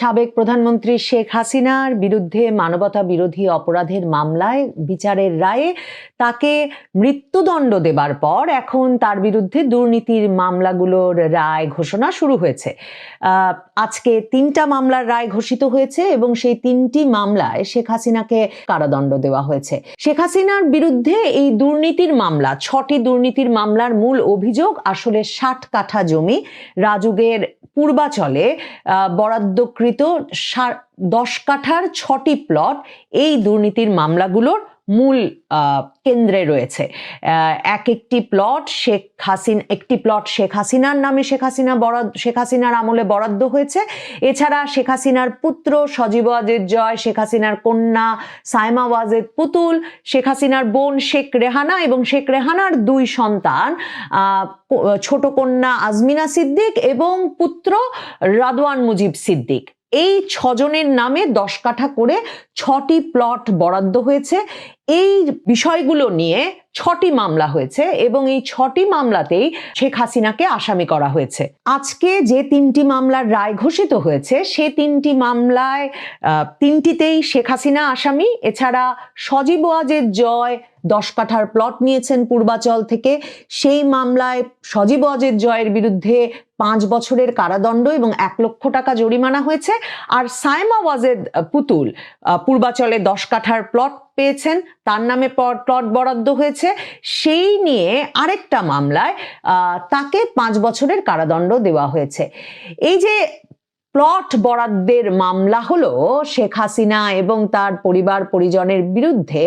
সাবেক প্রধানমন্ত্রী শেখ হাসিনার বিরুদ্ধে মানবতা বিরোধী অপরাধের মামলায় বিচারের রায়ে তাকে মৃত্যুদণ্ড দেবার পর এখন তার বিরুদ্ধে দুর্নীতির মামলাগুলোর রায় ঘোষণা শুরু হয়েছে। আজকে তিনটা মামলার রায় ঘোষিত হয়েছে এবং সেই তিনটি মামলায় শেখ হাসিনাকে কারাদণ্ড দেওয়া হয়েছে। শেখ হাসিনার বিরুদ্ধে এই দুর্নীতির মামলা, ছটি দুর্নীতির মামলার মূল অভিযোগ আসলে ষাট কাঠা জমি, রাজুগের পূর্বাচলে বরাদ্দকৃত দশ কাঠার ছটি প্লট এই দুর্নীতির মামলাগুলোর মূল কেন্দ্রে রয়েছে। এক একটি প্লট শেখ হাসিন, একটি প্লট শেখ হাসিনার নামে শেখ হাসিনা বরাদ্দ শেখ হাসিনার আমলে বরাদ্দ হয়েছে। এছাড়া শেখ হাসিনার পুত্র সজীব ওয়াজেদ জয়, শেখ হাসিনার কন্যা সাইমা ওয়াজেদ পুতুল, শেখ হাসিনার বোন শেখ রেহানা এবং শেখ রেহানার দুই সন্তান ছোট কন্যা আজমিনা সিদ্দিক এবং পুত্র রাদওয়ান মুজিব সিদ্দিক। এই ছজনের নামে দশ কাঠা করে ছটি প্লট বরাদ্দ হয়েছে। এই বিষয়গুলো নিয়ে ছটি মামলা হয়েছে এবং এই ছটি মামলাতেই শেখ হাসিনাকে আসামি করা হয়েছে। আজকে যে তিনটি মামলার রায় ঘোষিত হয়েছে সে তিনটি মামলায় তিনটিতেই শেখ হাসিনা আসামি। এছাড়া সজীব ওয়াজের জয় দশ কাঠার প্লট নিয়েছেন পূর্বাচল থেকে। সেই মামলায় সজীব ওয়াজের জয়ের বিরুদ্ধে পাঁচ বছরের কারাদণ্ড এবং এক লক্ষ টাকা জরিমানা হয়েছে। আর সাইমা ওয়াজেদ আহ, পুতুল পূর্বাচলে দশ কাঠার প্লট পেয়েছেন, তার নামে প্লট বরাদ্দ হয়েছে। সেই নিয়ে আরেকটা মামলায় তাকে পাঁচ বছরের কারাদণ্ড দেওয়া হয়েছে। এই যে প্লট বরাদ্দের মামলা হলো শেখ হাসিনা এবং তার পরিবার পরিজনের বিরুদ্ধে।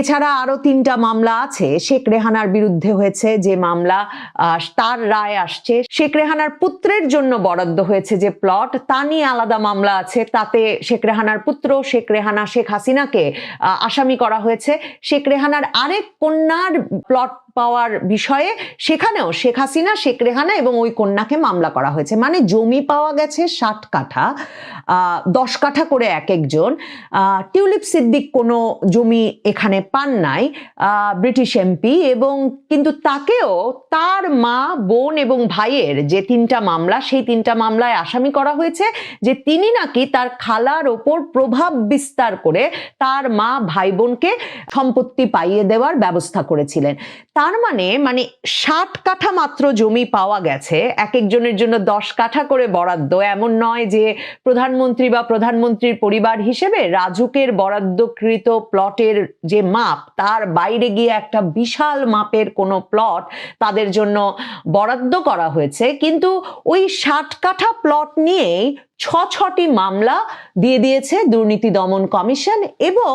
এছাড়া আরও তিনটা মামলা আছে। শেখ রেহানার বিরুদ্ধে হয়েছে যে মামলা তার রায় আসছে। শেখ রেহানার পুত্রের জন্য বরাদ্দ হয়েছে যে প্লট। তা নিয়ে আলাদা মামলা আছে। তাতে শেখ রেহানার পুত্র, শেখ রেহানা, শেখ হাসিনাকে আসামি করা হয়েছে। শেখ রেহানার আরেক কন্যার প্লট পাওয়ার বিষয়ে সেখানেও শেখ হাসিনা, শেখ রেহানা এবং ওই কন্যাকে মামলা করা হয়েছে। মানে জমি পাওয়া গেছে ষাট কাঠা দশ কাঠা করে এক একজন। টিউলিপ সিদ্দিক কোনো জমি এখানে পান নাই ব্রিটিশ এমপি এবং কিন্তু তাকেও তার মা, বোন এবং ভাইয়ের যে তিনটা মামলা, সেই তিনটা মামলায় আসামি করা হয়েছে যে তিনি নাকি তার খালার ওপর প্রভাব বিস্তার করে তার মা, ভাই বোনকে সম্পত্তি পাইয়ে দেওয়ার ব্যবস্থা করেছিলেন। তার মানে মানে ষাট কাঠা মাত্র জমি পাওয়া গেছে, এক একজনের জন্য দশ কাঠা করে বরাদ্দ। এমন নয় যে প্রধানমন্ত্রী বা প্রধানমন্ত্রীর পরিবার হিসেবে রাজুকের বরাদ্দকৃত প্লটের যে মাপ, তার বাইরে গিয়ে একটা বিশাল মাপের কোনো প্লট তাদের জন্য বরাদ্দ করা হয়েছে। কিন্তু ওই ষাট কাঠা প্লট নিয়েই ছ ছটি মামলা দিয়ে দিয়েছে দুর্নীতি দমন কমিশন এবং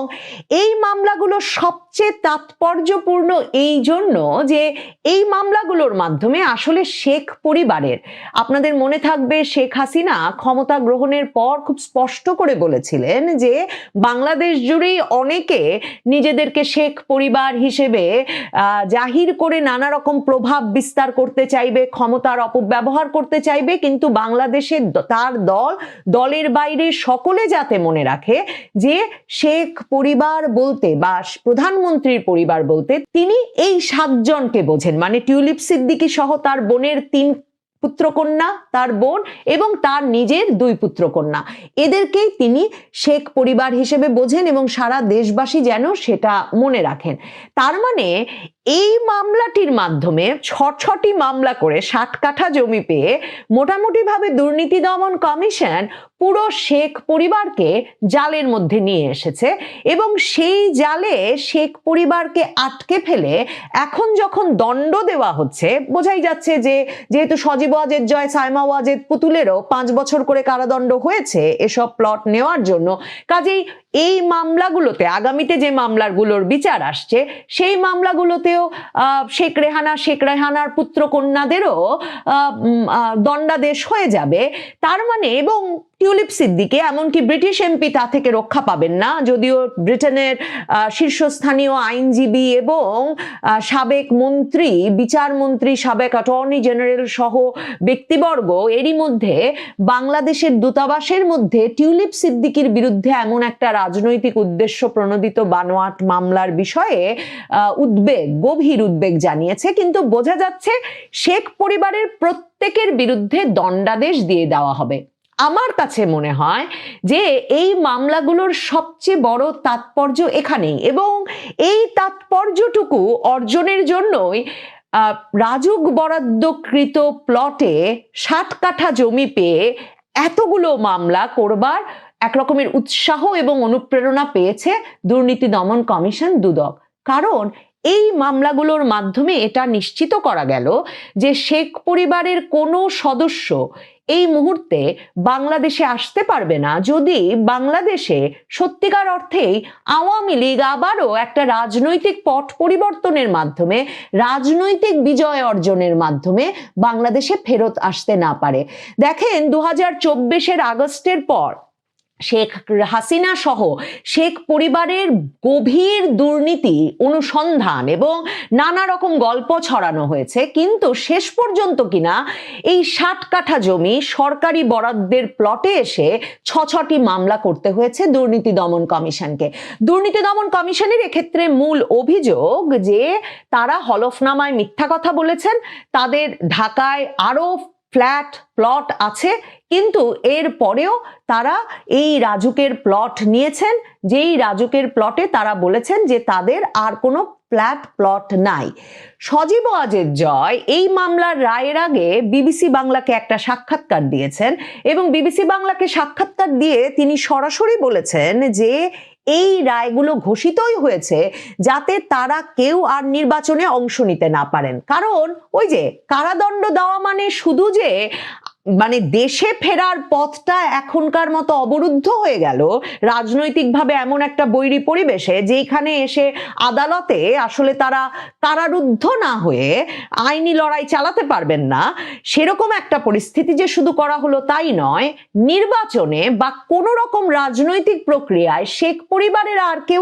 এই মামলাগুলো সবচেয়ে তাৎপর্যপূর্ণ এই জন্য যে এই মামলাগুলোর মাধ্যমে আসলে শেখ পরিবারের, আপনাদের মনে থাকবে শেখ হাসিনা ক্ষমতা গ্রহণের পর খুব স্পষ্ট করে বলেছিলেন যে বাংলাদেশ জুড়েই অনেকে নিজেদেরকে শেখ পরিবার হিসেবে জাহির করে নানা রকম প্রভাব বিস্তার করতে চাইবে, ক্ষমতার অপব্যবহার করতে চাইবে, কিন্তু বাংলাদেশের তার দল দলের বাইরে সকলে যাতে মনে রাখে যে শেখ পরিবার বলতে বা প্রধানমন্ত্রীর পরিবার বলতে তিনি এই সাতজনকে বোঝেন। মানে টিউলিপ সিদ্দিকী সহ তার বোনের তিন পুত্রকন্যা, তার বোন এবং তার নিজের দুই পুত্রকন্যা। এদেরকেই তিনি শেখ পরিবার হিসেবে বোঝেন এবং সারা দেশবাসী যেন সেটা মনে রাখেন। তার মানে এই মামলাটির মাধ্যমে ছ ছটি মামলা করে ষাট কাঠা জমি পেয়ে মোটামুটিভাবে দুর্নীতি দমন কমিশন পুরো শেখ পরিবারকে জালের মধ্যে নিয়ে এসেছে এবং সেই জালে শেখ পরিবারকে আটকে ফেলে এখন যখন দণ্ড দেওয়া হচ্ছে, বোঝাই যাচ্ছে যে যেহেতু সজীব ওয়াজেদ জয়, সাইমা ওয়াজেদ পুতুলেরও পাঁচ বছর করে কারাদণ্ড হয়েছে এসব প্লট নেওয়ার জন্য। কাজেই এই মামলাগুলোতে, আগামীতে যে মামলাগুলোর বিচার আসছে, সেই মামলাগুলোতেও শেখ রেহানা, শেখ রেহানার পুত্র কন্যাদেরও দণ্ডাদেশ হয়ে যাবে। তার মানে এবং টিউলিপ সিদ্দিকে, এমনকি ব্রিটিশ এমপি তা থেকে রক্ষা পাবেন না, যদিও ব্রিটেনের শীর্ষস্থানীয় আইনজীবী এবং সাবেক মন্ত্রী বিচারমন্ত্রী সাবেক অ্যাটর্নি জেনারেল সহ ব্যক্তিবর্গ, এরই মধ্যে বাংলাদেশের দূতাবাসের মধ্যে টিউলিপ সিদ্দিকির বিরুদ্ধে এমন একটা রাজনৈতিক উদ্দেশ্য প্রণোদিত বানোয়াট মামলার বিষয়ে উদ্বেগ, গভীর উদ্বেগ জানিয়েছে, কিন্তু বোঝা যাচ্ছে শেখ পরিবারের প্রত্যেকের বিরুদ্ধে দণ্ডাদেশ দিয়ে দেওয়া হবে। আমার কাছে মনে হয় যে এই মামলাগুলোর সবচেয়ে বড় তাৎপর্য এখানেই এবং এই তাৎপর্যটুকু অর্জনের জন্যই রাজুক বরাদ্দকৃত প্লটে ষাট কাঠা জমি পেয়ে এতগুলো মামলা করবার একরকমের উৎসাহ এবং অনুপ্রেরণা পেয়েছে দুর্নীতি দমন কমিশন দুদক। কারণ এই মামলাগুলোর মাধ্যমে এটা নিশ্চিত করা গেল যে শেখ পরিবারের কোনো সদস্য এই মুহূর্তে বাংলাদেশে আসতে পারবে না যদি বাংলাদেশে সত্যিকার অর্থেই আওয়ামী লীগ আবারও একটা রাজনৈতিক পট পরিবর্তনের মাধ্যমে, রাজনৈতিক বিজয় অর্জনের মাধ্যমে বাংলাদেশে ফেরত আসতে না পারে। দেখেন দু হাজার আগস্টের পর শেখ হাসিনা সহ শেখ পরিবারের গভীর দুর্নীতি, অনুসন্ধান এবং নানা রকম গল্প ছড়ানো হয়েছে। কিন্তু শেষ পর্যন্ত কিনা এই ষাট কাঠা জমি সরকারি বরাদ্দের প্লটে এসে ছ ছটি মামলা করতে হয়েছে দুর্নীতি দমন কমিশনকে। দুর্নীতি দমন কমিশনের এক্ষেত্রে মূল অভিযোগ যে তারা হলফনামায় মিথ্যা কথা বলেছেন, তাদের ঢাকায় আরও ফ্ল্যাট, প্লট আছে, কিন্তু এর পরেও তারা এই রাজুকের প্লট নিয়েছেন, যেই রাজুকের প্লটে তারা বলেছেন যে তাদের আর কোনো ফ্ল্যাট, প্লট নাই। সজীব ওয়াজেদ জয় এই মামলার রায়ের আগে বিবিসি বাংলাকে একটা সাক্ষাৎকার দিয়েছেন এবং বিবিসি বাংলাকে সাক্ষাৎকার দিয়ে তিনি সরাসরি বলেছেন যে এই রায়গুলো ঘোষিতই হয়েছে যাতে তারা কেউ আর নির্বাচনে অংশ নিতে না পারেন। কারণ ওই যে কারাদণ্ড দেওয়া মানে শুধু যে মানে দেশে ফেরার পথটা এখনকার মতো অবরুদ্ধ হয়ে গেল। রাজনৈতিকভাবে এমন একটা বৈরী পরিবেশে যেখানে এসে আদালতে আসলে তারা কারারুদ্ধ না হয়ে আইনি লড়াই চালাতে পারবেন না, সেরকম একটা পরিস্থিতি যে শুধু করা হলো তাই নয়, নির্বাচনে বা কোনো রকম রাজনৈতিক প্রক্রিয়ায় শেখ পরিবারের আর কেউ